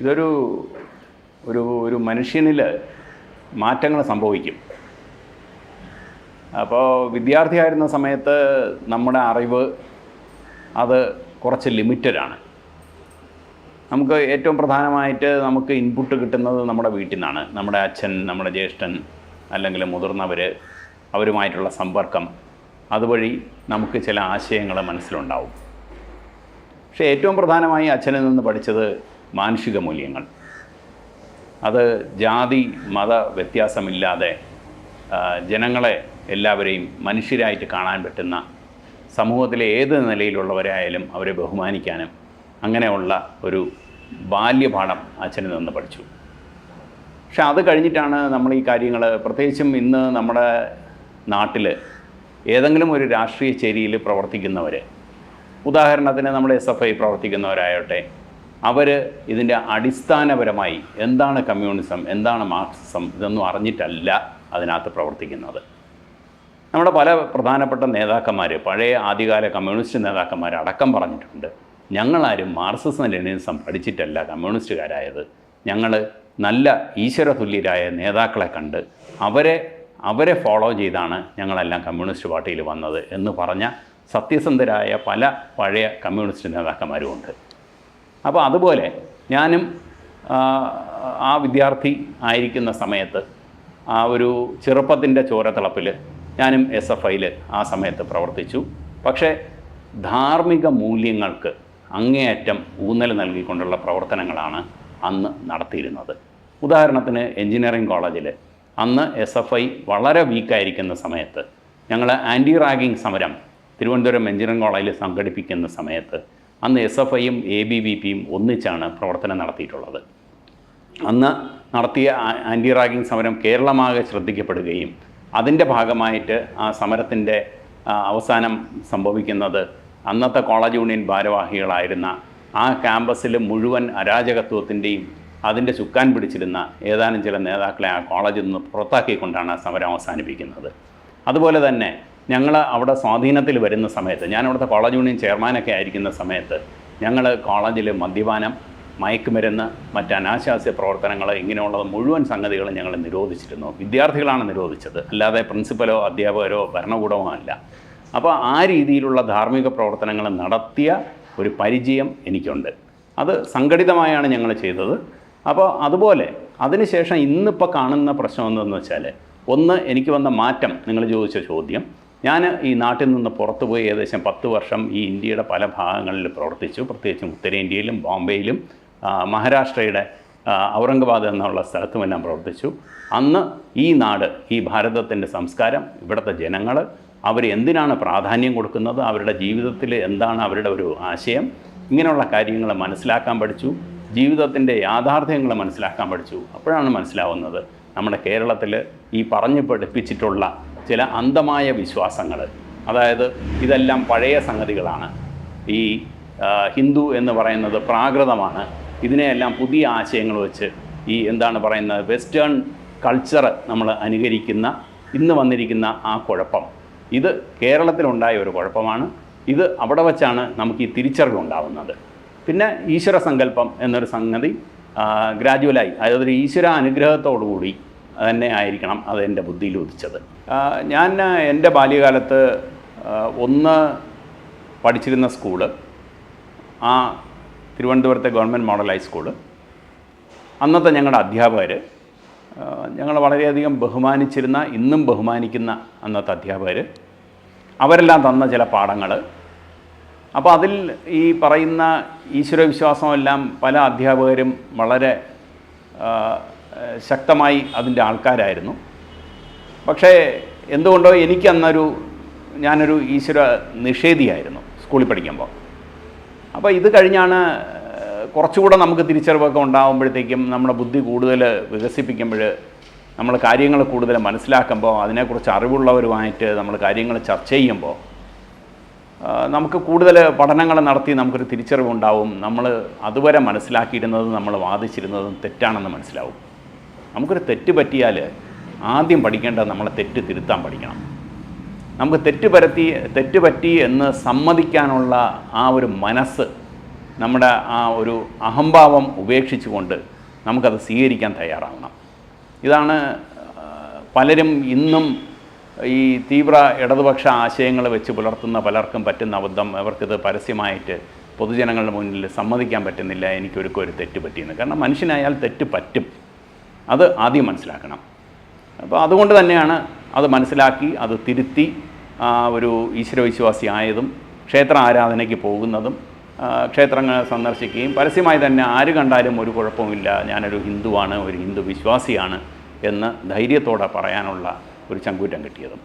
ഇതൊരു ഒരു ഒരു മനുഷ്യനിൽ മാറ്റങ്ങൾ സംഭവിക്കും. അപ്പോൾ വിദ്യാർത്ഥിയായിരുന്ന സമയത്ത് നമ്മുടെ അറിവ് അത് കുറച്ച് ലിമിറ്റഡാണ്. നമുക്ക് ഏറ്റവും പ്രധാനമായിട്ട് നമുക്ക് ഇൻപുട്ട് കിട്ടുന്നത് നമ്മുടെ വീട്ടിൽ നിന്നാണ് നമ്മുടെ അച്ഛൻ നമ്മുടെ ജ്യേഷ്ഠൻ അല്ലെങ്കിൽ മുതിർന്നവർ അവരുമായിട്ടുള്ള സമ്പർക്കം അതുവഴി നമുക്ക് ചില ആശയങ്ങൾ മനസ്സിലുണ്ടാവും. പക്ഷേ ഏറ്റവും പ്രധാനമായി അച്ഛനിൽ നിന്ന് പഠിച്ചത് മാനുഷിക മൂല്യങ്ങൾ. അത് ജാതി മത വ്യത്യാസമില്ലാതെ ജനങ്ങളെ എല്ലാവരെയും മനുഷ്യരായിട്ട് കാണാൻ പറ്റുന്ന സമൂഹത്തിലെ ഏത് നിലയിലുള്ളവരായാലും അവരെ ബഹുമാനിക്കാനും അങ്ങനെയുള്ള ഒരു ബാല്യപാഠം അച്ഛനിൽ നിന്ന് പഠിച്ചു. പക്ഷെ അത് കഴിഞ്ഞിട്ടാണ് നമ്മൾ ഈ കാര്യങ്ങൾ പ്രത്യേകിച്ചും ഇന്ന് നമ്മുടെ നാട്ടിൽ ഏതെങ്കിലും ഒരു രാഷ്ട്രീയ ചേരിയിൽ പ്രവർത്തിക്കുന്നവർ ഉദാഹരണത്തിന് നമ്മുടെ എസ് എഫ് ഐ പ്രവർത്തിക്കുന്നവരായോട്ടെ അവർ ഇതിന്റെ അടിസ്ഥാനപരമായി എന്താണ് കമ്മ്യൂണിസം എന്താണ് മാർക്സിസം ഇതൊന്നും അറിഞ്ഞിട്ടല്ല അതിനകത്ത് പ്രവർത്തിക്കുന്നത്. നമ്മുടെ പല പ്രധാനപ്പെട്ട നേതാക്കന്മാർ പഴയ ആദ്യകാല കമ്മ്യൂണിസ്റ്റ് നേതാക്കന്മാർ അടക്കം പറഞ്ഞിട്ടുണ്ട്. ഞങ്ങളാരും മാർക്സിസം ലെനിനിസം പഠിച്ചിട്ടല്ല കമ്മ്യൂണിസ്റ്റുകാരായത്. ഞങ്ങൾ നല്ല ഈശ്വരതുല്യരായ നേതാക്കളെ കണ്ട് അവരെ അവരെ ഫോളോ ചെയ്താണ് ഞങ്ങളെല്ലാം കമ്മ്യൂണിസ്റ്റ് പാർട്ടിയിൽ വന്നത് എന്ന് പറഞ്ഞ സത്യസന്ധരായ പല പഴയ കമ്മ്യൂണിസ്റ്റ് നേതാക്കന്മാരും ഉണ്ട്. അപ്പോൾ അതുപോലെ ഞാനും ആ, വിദ്യാർത്ഥി ആയിരിക്കുന്ന സമയത്ത് ആ ഒരു ചെറുപ്പത്തിന്റെ ചോരത്തിളപ്പിൽ ഞാനും എസ് എഫ് ഐയിൽ ആ സമയത്ത് പ്രവർത്തിച്ചു. പക്ഷേ ധാർമ്മിക മൂല്യങ്ങൾക്ക് അങ്ങേയറ്റം ഊന്നൽ നൽകിക്കൊണ്ടുള്ള പ്രവർത്തനങ്ങളാണ് അന്ന് നടത്തിയിരുന്നത്. ഉദാഹരണത്തിന് എഞ്ചിനീയറിംഗ് കോളേജിൽ അന്ന് എസ് എഫ് ഐ വളരെ വീക്കായിരിക്കുന്ന സമയത്ത് ഞങ്ങൾ ആന്റി റാഗിങ് സമരം തിരുവനന്തപുരം എഞ്ചിനീയറിംഗ് കോളേജിൽ സംഘടിപ്പിക്കുന്ന സമയത്ത് അന്ന് എസ് എഫ് ഐയും എ ബി വി പിയും ഒന്നിച്ചാണ് പ്രവർത്തനം നടത്തിയിട്ടുള്ളത്. അന്ന് നടത്തിയ ആന്റി റാഗിംഗ് സമരം കേരളമാകെ ശ്രദ്ധിക്കപ്പെടുകയും അതിന്റെ ഭാഗമായിട്ട് ആ സമരത്തിന്റെ അവസാനം സംഭവിക്കുന്നത് അന്നത്തെ കോളേജ് യൂണിയൻ ഭാരവാഹികളായിരുന്ന ആ ക്യാമ്പസിൽ മുഴുവൻ അരാജകത്വത്തിന്റെയും അതിന്റെ ചുക്കാൻ പിടിച്ചിരുന്ന ഏതാനും ചില നേതാക്കളെ ആ കോളേജിൽ നിന്ന് പുറത്താക്കിക്കൊണ്ടാണ് സമരം അവസാനിപ്പിക്കുന്നത്. അതുപോലെ തന്നെ ഞങ്ങൾ അവിടെ സ്വാധീനത്തിൽ വരുന്ന സമയത്ത് ഞാൻ അവിടുത്തെ കോളേജ് യൂണിയൻ ചെയർമാനൊക്കെ ആയിരിക്കുന്ന സമയത്ത് ഞങ്ങൾ കോളേജിൽ മദ്യപാനം മയക്കുമരുന്ന് മറ്റ് അനാശാസ്യ പ്രവർത്തനങ്ങൾ ഇങ്ങനെയുള്ള മുഴുവൻ സംഗതികളും ഞങ്ങൾ നിരോധിച്ചിരുന്നു. വിദ്യാർത്ഥികളാണ് നിരോധിച്ചത്. അല്ലാതെ പ്രിൻസിപ്പലോ അധ്യാപകരോ ഭരണകൂടമോ അല്ല. അപ്പോൾ ആ രീതിയിലുള്ള ധാർമ്മിക പ്രവർത്തനങ്ങൾ നടത്തിയ ഒരു പരിചയം എനിക്കുണ്ട്. അത് സംഘടിതമായാണ് ഞങ്ങൾ ചെയ്തത്. അപ്പോൾ അതുപോലെ അതിനുശേഷം ഇന്നിപ്പോൾ കാണുന്ന പ്രശ്നം എന്തെന്ന് വെച്ചാൽ ഒന്ന് എനിക്ക് വന്ന മാറ്റം നിങ്ങൾ ചോദിച്ച ചോദ്യം ഞാൻ ഈ നാട്ടിൽ നിന്ന് പുറത്തുപോയി ഏകദേശം പത്ത് വർഷം ഈ ഇന്ത്യയുടെ പല ഭാഗങ്ങളിൽ പ്രവർത്തിച്ചു. പ്രത്യേകിച്ചും ഉത്തരേന്ത്യയിലും ബോംബെയിലും മഹാരാഷ്ട്രയുടെ ഔറംഗബാദ് എന്നുള്ള സ്ഥലത്തുമെല്ലാം പ്രവർത്തിച്ചു. അന്ന് ഈ നാട് ഈ ഭാരതത്തിന്റെ സംസ്കാരം ഇവിടുത്തെ ജനങ്ങൾ അവർ എന്തിനാണ് പ്രാധാന്യം കൊടുക്കുന്നത് അവരുടെ ജീവിതത്തിൽ എന്താണ് അവരുടെ ഒരു ആശയം ഇങ്ങനെയുള്ള കാര്യങ്ങൾ മനസ്സിലാക്കാൻ പഠിച്ചു. ജീവിതത്തിന്റെ യാഥാർത്ഥ്യങ്ങൾ മനസ്സിലാക്കാൻ പഠിച്ചു. അപ്പോഴാണ് മനസ്സിലാവുന്നത് നമ്മുടെ കേരളത്തിൽ ഈ പറഞ്ഞു പഠിപ്പിച്ചിട്ടുള്ള ചില അന്ധമായ വിശ്വാസങ്ങൾ അതായത് ഇതെല്ലാം പഴയ സംഗതികളാണ്. ഈ ഹിന്ദു എന്ന് പറയുന്നത് പ്രാകൃതമാണ്. ഇതിനെയെല്ലാം പുതിയ ആശയങ്ങൾ വെച്ച് ഈ എന്താണ് പറയുന്നത് വെസ്റ്റേൺ കൾച്ചർ നമ്മൾ അനുകരിക്കുന്ന ഇന്ന് വന്നിരിക്കുന്ന ആ കുഴപ്പം. ഇത് കേരളത്തിലുണ്ടായ ഒരു കുഴപ്പമാണ്. ഇത് അവിടെ വച്ചാണ് നമുക്ക് ഈ തിരിച്ചറിവ് ഉണ്ടാവുന്നത്. പിന്നെ ഈശ്വര സങ്കല്പം എന്നൊരു സംഗതി ഗ്രാജുവലായി അതായത് ഈശ്വര അനുഗ്രഹത്തോടുകൂടി തന്നെ ആയിരിക്കണം അത് എന്റെ ബുദ്ധിയിൽ ഉദിച്ചത്. ഞാൻ എന്റെ ബാല്യകാലത്ത് ഒന്ന് പഠിച്ചിരുന്ന സ്കൂൾ ആ തിരുവനന്തപുരത്തെ ഗവൺമെന്റ് മോഡൽ ഹൈസ്കൂൾ. അന്നത്തെ ഞങ്ങളുടെ അധ്യാപകർ ഞങ്ങൾ വളരെയധികം ബഹുമാനിച്ചിരുന്ന ഇന്നും ബഹുമാനിക്കുന്ന അന്നത്തെ അധ്യാപകർ അവരെല്ലാം തന്ന ചില പാഠങ്ങൾ അപ്പോൾ അതിൽ ഈ പറയുന്ന ഈശ്വരവിശ്വാസമെല്ലാം പല അധ്യാപകരും വളരെ ശക്തമായി അതിന്റെ ആൾക്കാരായിരുന്നു. പക്ഷേ എന്തുകൊണ്ടോ എനിക്ക് അന്നൊരു ഞാനൊരു ഈശ്വര നിഷേധിയായിരുന്നു സ്കൂളിൽ പഠിക്കുമ്പോൾ. അപ്പോൾ ഇത് കഴിഞ്ഞാണ് കുറച്ചുകൂടെ നമുക്ക് തിരിച്ചറിവൊക്കെ ഉണ്ടാകുമ്പോഴത്തേക്കും നമ്മുടെ ബുദ്ധി കൂടുതൽ വികസിപ്പിക്കുമ്പോൾ നമ്മൾ കാര്യങ്ങൾ കൂടുതൽ മനസ്സിലാക്കുമ്പോൾ അതിനെക്കുറിച്ച് അറിവുള്ളവരുമായിട്ട് നമ്മൾ കാര്യങ്ങൾ ചർച്ച ചെയ്യുമ്പോൾ നമുക്ക് കൂടുതൽ പഠനങ്ങൾ നടത്തി നമുക്കൊരു തിരിച്ചറിവുണ്ടാവും. നമ്മൾ അതുവരെ മനസ്സിലാക്കിയിരുന്നതും നമ്മൾ വാദിച്ചിരുന്നതും തെറ്റാണെന്ന് മനസ്സിലാവും. നമുക്കൊരു തെറ്റ് പറ്റിയാൽ ആദ്യം പഠിക്കേണ്ടത് നമ്മളെ തെറ്റ് തിരുത്താൻ പഠിക്കണം. നമുക്ക് തെറ്റ് പരത്തി തെറ്റ് പറ്റി എന്ന് സമ്മതിക്കാനുള്ള ആ ഒരു മനസ്സ് നമ്മുടെ ആ ഒരു അഹംഭാവം ഉപേക്ഷിച്ചുകൊണ്ട് നമുക്കത് സ്വീകരിക്കാൻ തയ്യാറാവണം. ഇതാണ് പലരും ഇന്നും ഈ തീവ്ര ഇടതുപക്ഷ ആശയങ്ങൾ വെച്ച് പുലർത്തുന്ന പലർക്കും പറ്റുന്ന അബദ്ധം. അവർക്കിത് പരസ്യമായിട്ട് പൊതുജനങ്ങളുടെ മുന്നിൽ സമ്മതിക്കാൻ പറ്റുന്നില്ല. എനിക്കൊരുക്കൊരു തെറ്റ് പറ്റിയെന്ന്. കാരണം മനുഷ്യനായാൽ തെറ്റ് പറ്റും. അത് ആദ്യം മനസ്സിലാക്കണം. അപ്പോൾ അതുകൊണ്ട് തന്നെയാണ് അത് മനസ്സിലാക്കി അത് തിരുത്തി ഒരു ഈശ്വരവിശ്വാസി ആയതും ക്ഷേത്ര ആരാധനയ്ക്ക് പോകുന്നതും ക്ഷേത്രങ്ങൾ സന്ദർശിക്കുകയും പരസ്യമായി തന്നെ ആര് കണ്ടാലും ഒരു കുഴപ്പമില്ല ഞാനൊരു ഹിന്ദുവാണ് ഒരു ഹിന്ദു വിശ്വാസിയാണ് എന്ന് ധൈര്യത്തോടെ പറയാനുള്ള ഒരു ചങ്കൂറ്റം കിട്ടിയതും.